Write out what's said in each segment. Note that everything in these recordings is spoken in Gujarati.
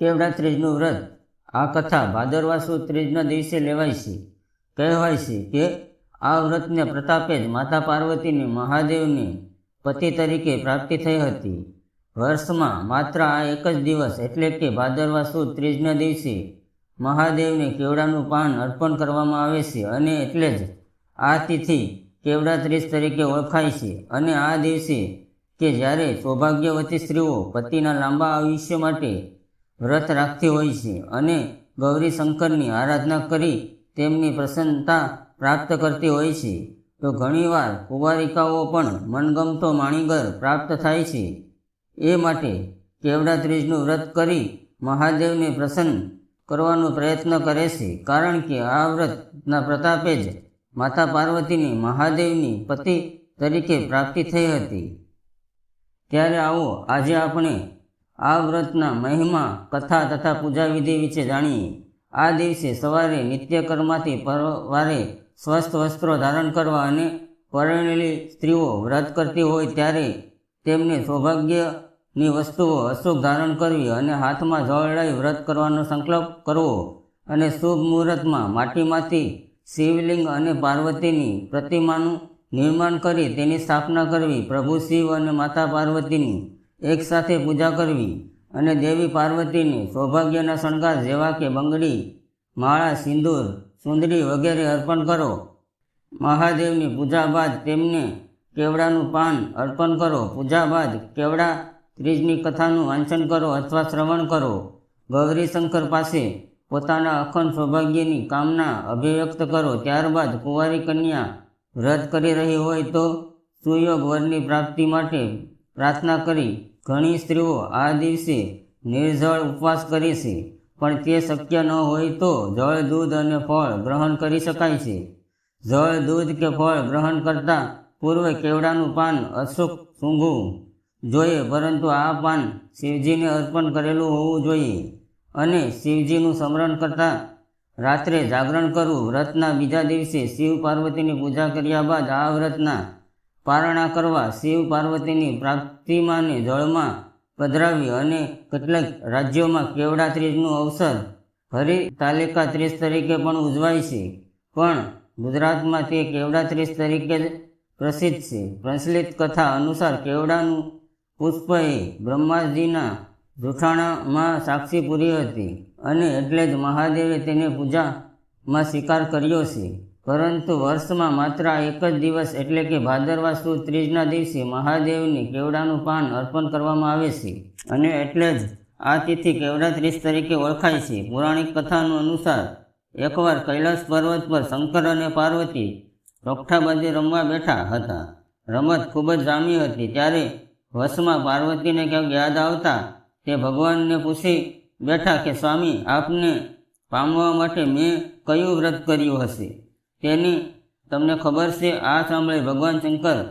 કેવડા ત્રીજનું વ્રત? આ કથા ભાદરવા સુદ ત્રીજના દિવસે લેવાય છે. કહેવાય છે કે આ વ્રતને પ્રતાપે જ માતા પાર્વતીની મહાદેવની પતિ તરીકે પ્રાપ્તિ થઈ હતી. વર્ષમાં માત્ર આ એક જ દિવસ એટલે કે ભાદરવા સુદ ત્રીજના દિવસે મહાદેવને કેવડાનું પાન અર્પણ કરવામાં આવે છે અને એટલે જ આ તિથિ કેવડા ત્રીજ તરીકે ઓળખાય છે. અને આ દિવસે કે જ્યારે સૌભાગ્યવતી સ્ત્રીઓ પતિના લાંબા આયુષ્ય માટે વ્રત રાખતી હોય છે અને ગૌરી શંકરની આરાધના કરી તેમની પ્રસન્નતા પ્રાપ્ત કરતી હોય છે. તો ઘણીવાર કુંવારિકાઓ પણ મનગમતો માણીગર પ્રાપ્ત થાય છે. એ માટે કેવડા ત્રીજનું વ્રત કરી મહાદેવને પ્રસન્ન કરવાનો પ્રયત્ન કરે છે. કારણ કે આ વ્રતના પ્રતાપે જ માતા પાર્વતીની મહાદેવની પતિ તરીકે પ્રાપ્તિ થઈ હતી. ત્યારે આવો આજે આપણે આ વ્રતના મહિમા, કથા તથા પૂજા વિધિ વિશે જાણીએ. આ દિવસે સવારે નિત્યકર્મથી પરવારે સ્વસ્થ વસ્ત્રો ધારણ કરવા અને પરણેલી સ્ત્રીઓ વ્રત કરતી હોય ત્યારે તેમને સૌભાગ્યની વસ્તુઓ અશુભ ધારણ કરવી અને હાથમાં જળડાઈ વ્રત કરવાનો સંકલ્પ કરવો અને શુભ મુહૂર્તમાં માટીમાંથી શિવલિંગ અને પાર્વતીની પ્રતિમાનું નિર્માણ કરી તેની સ્થાપના કરવી પ્રભુ શિવ અને માતા પાર્વતીની એકસાથે પૂજા કરવી અને દેવી પાર્વતીને સૌભાગ્યના શણગાર જેવા કે બંગડી, માળા, સિંદૂર, સુંદરી વગેરે અર્પણ કરો. મહાદેવની પૂજા બાદ તેમને કેવડાનું પાન અર્પણ કરો. પૂજા બાદ કેવડા ત્રીજની કથાનું વાંચન કરો અથવા શ્રવણ કરો. ગૌરીશંકર પાસે પોતાના અખંડ સૌભાગ્યની કામના અભિવ્યક્ત કરો. ત્યારબાદ કુંવારી કન્યા વ્રત કરી રહી હોય તો સુયોગ વરની પ્રાપ્તિ માટે પ્રાર્થના કરી ઘણી સ્ત્રીઓ આ દિવસે નિર્જળ ઉપવાસ કરે છે, પણ તે શક્ય ન હોય તો જળ, દૂધ અને ફળ ગ્રહણ કરી શકાય છે. જળ, દૂધ કે ફળ ગ્રહણ કરતાં પૂર્વે કેવડાનું પાન અશુક સૂંઘવું જોઈએ, પરંતુ આ પાન શિવજીને અર્પણ કરેલું હોવું જોઈએ અને શિવજીનું સ્મરણ કરતાં રાત્રે જાગરણ કરવું. વ્રતના બીજા દિવસે શિવ પાર્વતીની પૂજા કર્યા બાદ આ વ્રતના પારણા કરવા શિવ પાર્વતીની પ્રાપ્તિમાને જળમાં પધરાવી અને કેટલાક રાજ્યોમાં કેવડા ત્રીજનું અવસર હરી તાલિકા ત્રીજ તરીકે પણ ઉજવાય છે. પણ ગુજરાતમાં તે કેવડા ત્રીજ તરીકે પ્રસિદ્ધ છે. પ્રચલિત કથા અનુસાર કેવડાનું પુષ્પ એ બ્રહ્માજીના જૂઠાણામાં સાક્ષી પૂરી હતી અને એટલે જ મહાદેવે તેને પૂજામાં સ્વીકાર કર્યો છે. પરંતુ વર્ષમાં માત્ર એક જ દિવસ એટલે કે ભાદરવા સુદ ત્રીજના દિવસે મહાદેવને કેવડાનું પાન અર્પણ કરવામાં આવે છે. અને એટલે જ આ તિથિ કેવડા ત્રીજ તરીકે ઓળખાય છે. પૌરાણિક કથાનું અનુસાર એકવાર કૈલાસ પર્વત પર શંકર અને પાર્વતી રોકઠાબાજી રમવા બેઠા હતા. રમત ખૂબ જ જામી હતી. ત્યારે વશમાં પાર્વતીને ક્યાંક યાદ આવતા તે ભગવાનને પૂછી બેઠા કે, સ્વામી, આપને પામવા માટે મેં કયું વ્રત કર્યું હશે? તેની તમને ખબર છે, આ સાંભળે ભગવાન શંકર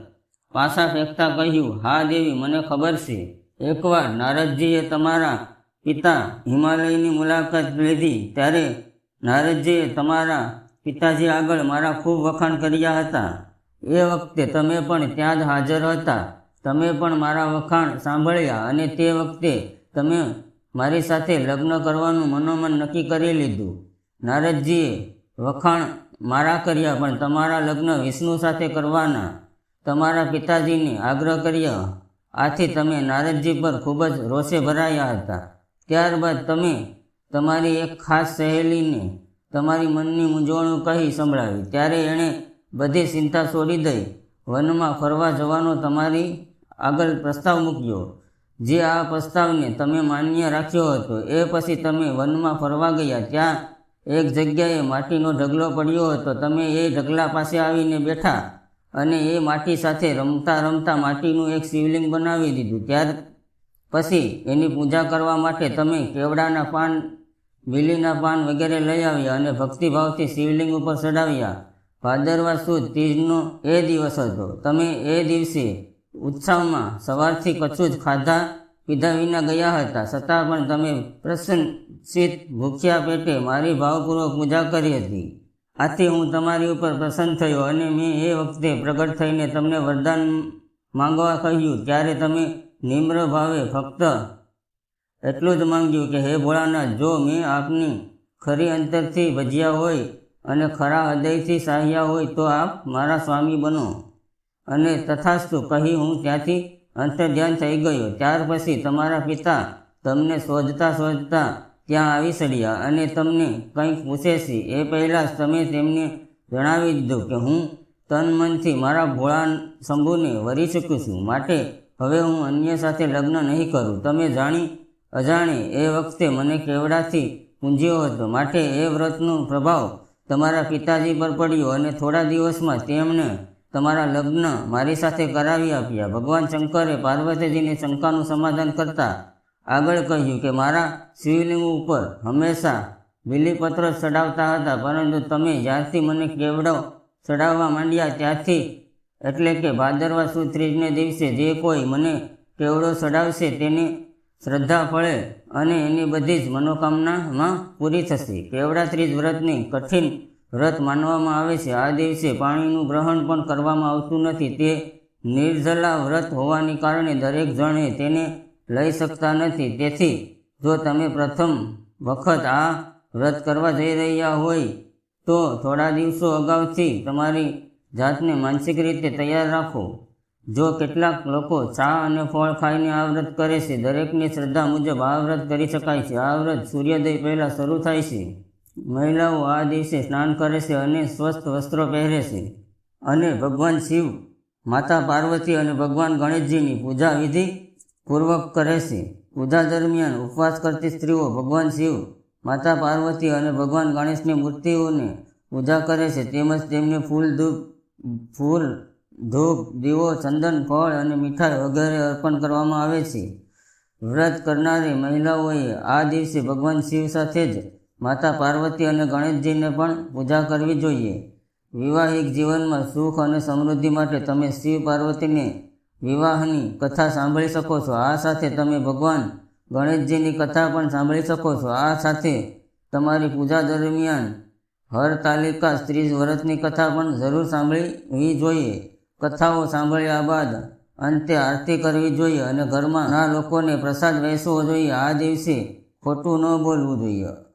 પાછા ફેંકતા કહ્યું, હા દેવી, મને ખબર છે. એકવાર નારદજીએ તમારા પિતા હિમાલયની મુલાકાત લીધી, ત્યારે નારદજીએ તમારા પિતાજી આગળ મારા ખૂબ વખાણ કર્યા હતા. એ વખતે તમે પણ ત્યાં જ હાજર હતા. તમે પણ મારા વખાણ સાંભળ્યા અને તે વખતે તમે મારી સાથે લગ્ન કરવાનું મનોમન નક્કી કરી લીધું. નારદજીએ વખાણ મારા કર્યા, પણ તમારા લગ્ન વિષ્ણુ સાથે કરવાના. તમારા પિતાજીને આગ્રહ કર્યો. આથી તમે નારદજી પર ખૂબ જ રોષે ભરાયા હતા. ત્યારબાદ તમે તમારી એક ખાસ સહેલીને તમારી મનની મૂંઝવણું કહી સંભળાવી. ત્યારે એણે બધી ચિંતા છોડી દઈ. વનમાં ફરવા જવાનો તમારી આગળ પ્રસ્તાવ મૂક્યો. જે આ પ્રસ્તાવને તમે માન્ય રાખ્યો હતો. એ પછી તમે વનમાં ફરવા ગયા. ત્યાં એક જગ્યાએ માટીનો ઢગલો પડ્યો હતો તમે એ ઢગલા પાસે આવીને બેઠા અને એ માટી સાથે રમતા રમતા માટીનું એક શિવલિંગ બનાવી દીધું. ત્યાર પછી એની પૂજા કરવા માટે તમે કેવડાના પાન, બીલીના પાન વગેરે લઈ આવ્યા અને ભક્તિભાવથી શિવલિંગ ઉપર ચડાવ્યા. ભાદરવા સુદ તીજનો એ દિવસ હતો. તમે એ દિવસે ઉત્સવમાં સવારથી કશું જ ખાધા પીધા વિના ગયા હતા. છતાં પણ તમે પ્રસન્નચિત ભૂખ્યા પેટે મારી ભાવપૂર્વક પૂજા કરી હતી. આથી હું તમારી ઉપર પ્રસન્ન થયો અને મેં એ વખતે પ્રગટ થઈને તમને વરદાન માંગવા કહ્યું. ત્યારે તમે નિમ્ર ભાવે ફક્ત એટલું જ માંગ્યું કે, હે ભોળાનાથ, જો મેં આપની ખરી અંતરથી ભજ્યા હોય અને ખરા હૃદયથી સાહ્યા હોય, તો આપ મારા સ્વામી બનો. અને તથાસ્તુ કહી હું ત્યાંથી અંતર્ધ્યાન થઈ ગયો. ત્યાર પછી તમારા પિતા તમને શોધતા શોધતા ત્યાં આવી ચડ્યા અને તમને કંઈક પૂછે છે. એ પહેલાં તમે તેમને જણાવી દીધું કે હું તન મનથી મારા ભોળા શંભુને વરી ચૂક્યું છું. માટે હવે હું અન્ય સાથે લગ્ન નહીં કરું. તમે જાણી અજાણે એ વખતે મને કેવડાથી પૂંજ્યો હતો. માટે એ વ્રતનો પ્રભાવ તમારા પિતાજી પર પડ્યો અને થોડા દિવસમાં તેમણે તમારા લગ્ન મારી સાથે કરાવી આપ્યા. ભગવાન શંકરે પાર્વતીજીની શંકાનું સમાધાન કરતા આગળ કહ્યું કે, મારા શિવલિંગ ઉપર હંમેશા બિલીપત્ર ચડાવતા હતા, પરંતુ તમે જ્યારથી મને કેવડો ચડાવવા માંડ્યા ત્યારથી એટલે કે ભાદરવા સુદ ત્રીજને દિવસે જે કોઈ મને કેવડો ચડાવશે તેને શ્રદ્ધા ફળે અને એની બધી જ મનોકામનામાં પૂરી થશે. કેવડા ત્રીજ વ્રતની કઠિન વ્રત માનવામાં આવે છે. આ દિવસે પાણીનું ગ્રહણ પણ કરવામાં આવતું નથી. તે નિર્જલા વ્રત હોવાને કારણે દરેક જણે તેને લઈ શકતા નથી. તેથી, જો તમે પ્રથમ વખત આ વ્રત કરવા જઈ રહ્યા હોય, તો થોડા દિવસો અગાઉથી તમારી જાતને માનસિક રીતે તૈયાર રાખો. જો કેટલાક લોકો ચા અને ફળ ખાઈને આ વ્રત કરે છે, દરેકની શ્રદ્ધા મુજબ આ વ્રત કરી શકાય છે. આ વ્રત સૂર્યોદય પહેલાં શરૂ થાય છે. મહિલાઓ આ દિવસે સ્નાન કરે છે અને સ્વસ્થ વસ્ત્રો પહેરે છે. અને ભગવાન શિવ, માતા પાર્વતી અને ભગવાન ગણેશજીની પૂજા વિધિ પૂર્વક કરે છે. પૂજા દરમિયાન ઉપવાસ કરતી સ્ત્રીઓ ભગવાન શિવ, માતા પાર્વતી અને ભગવાન ગણેશની મૂર્તિઓને પૂજા કરે છે. તેમજ તેમને ફૂલ ધૂપ ફૂલ ધૂપ, દીવો, ચંદન, ફળ અને મીઠાઈ વગેરે અર્પણ કરવામાં આવે છે. વ્રત કરનારી મહિલાઓએ આ દિવસે ભગવાન શિવ સાથે જ માતા પાર્વતી અને ગણેશજીને પણ પૂજા કરવી જોઈએ. વિવાહિક જીવનમાં સુખ અને સમૃદ્ધિ માટે તમે શિવ પાર્વતીને વિવાહની કથા સાંભળી શકો છો. આ સાથે તમે ભગવાન ગણેશજીની કથા પણ સાંભળી શકો છો. આ સાથે તમારી પૂજા દરમિયાન હર તાલિકા સ્ત્રી વ્રતની કથા પણ જરૂર સાંભળવી જોઈએ. કથાઓ સાંભળ્યા બાદ અંતે આરતી કરવી જોઈએ અને ઘરમાં ના લોકોને પ્રસાદ વહેંચવો જોઈએ. આ દિવસે ખોટું ન બોલવું જોઈએ.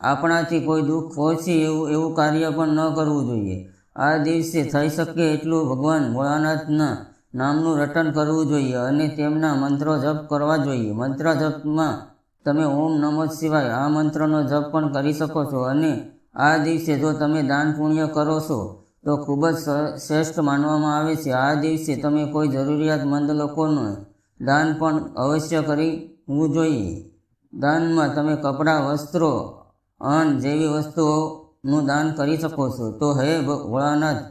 આપણાથી કોઈ દુઃખ પહોંચે એવું એવું કાર્ય પણ ન કરવું જોઈએ. આ દિવસે થઈ શકે એટલું ભગવાન ભોળાનાથના નામનું રટન કરવું જોઈએ અને તેમના મંત્રો જપ કરવા જોઈએ. મંત્ર જપમાં તમે ઓમ નમો શિવાય આ મંત્રનો જપ પણ કરી શકો છો અને આ દિવસે જો તમે દાન પુણ્ય કરો છો, તો ખૂબ જ શ્રેષ્ઠ માનવામાં આવે છે. આ દિવસે તમે કોઈ જરૂરિયાતમંદ લોકોનું દાન પણ અવશ્ય કરવું જોઈએ. દાનમાં તમે કપડાં, વસ્ત્રો અન્ન જેવી વસ્તુઓનું દાન કરી શકો છો, તો હે ભોળાનાથ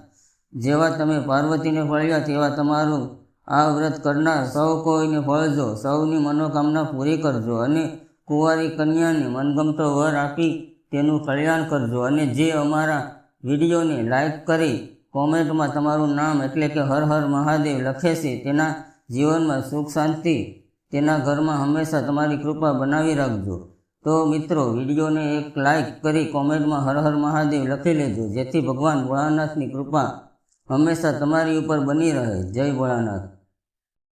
જેવા તમે પાર્વતીને ફળ્યા તેવા તમારું આ વ્રત કરનાર સૌ કોઈને ફળજો, સૌની મનોકામના પૂરી કરજો અને કુંવારી કન્યાને મનગમતો વર આપી તેનું કલ્યાણ કરજો અને જે અમારા વિડીયોને લાઈક કરી કોમેન્ટમાં તમારું નામ એટલે કે હર હર મહાદેવ લખે છે, તેના જીવનમાં સુખ શાંતિ, તેના ઘરમાં હંમેશા તમારી કૃપા બનાવી રાખજો. તો મિત્રો, વિડીયોને એક લાઇક કરી કોમેન્ટમાં હર હર મહાદેવ લખી લેજો, જેથી ભગવાન ભોળાનાથની કૃપા હંમેશા તમારી ઉપર બની રહે. જય ભોળાનાથ.